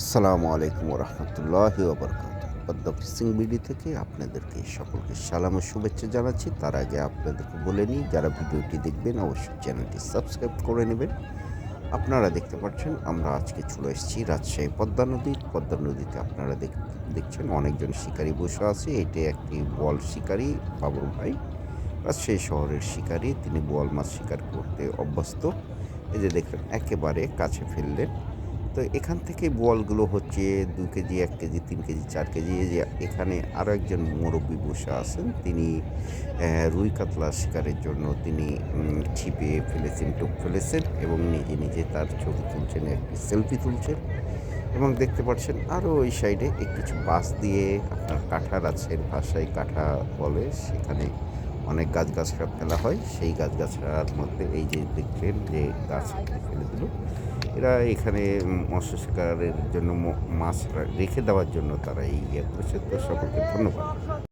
আসসালামু আলাইকুম রহমতুল্লাহ ওবরকাত fishing BD থেকে আপনাদেরকে সকলকে সালাম ও শুভেচ্ছা জানাচ্ছি। তার আগে আপনাদেরকে বলে নিই, যারা ভিডিওটি দেখবেন অবশ্যই চ্যানেলটি সাবস্ক্রাইব করে নেবেন। আপনারা দেখতে পাচ্ছেন, আমরা আজকে চলে এসেছি রাজশাহী পদ্মা নদী। পদ্মা নদীতে আপনারা দেখ, দেখছেন অনেকজন শিকারী বসে আছে। এটি একটি বল শিকারী বাবুর ভাই। রাজশাহী শহরের শিকারী, তিনি বোয়াল মাছ শিকার করতে অভ্যস্ত। এই যে দেখলেন একেবারে কাছে ফেললেন। তো এখান থেকে বলগুলো হচ্ছে দু কেজি, এক কেজি, তিন কেজি, চার কেজি। যে এখানে আরও একজন মুরব্বী বসে আছেন। তিনি রুই কাতলা শিকারের জন্য তিনি ছিপে ফেলেছেন, টোপ ফেলেছেন এবং নিজে নিজে তার ছবি তুলছেন, একটি সেলফি তুলছেন এবং দেখতে পাচ্ছেন আরও ওই সাইডে কিছু বাস দিয়ে আপনার কাঠার আছে ভাষায় কাঠা বলে সেখানে অনেক গাছগাছরা ফেলা হয়। সেই গাছগাছরার মধ্যে এই যে দেখলেন যে গাছ ফেলে দিল। এরা এখানে মৎস্য শিকারের জন্য মাছ রেখে দেওয়ার জন্য তারা এই ইয়ে করেছে। তো সকলকে ধন্যবাদ।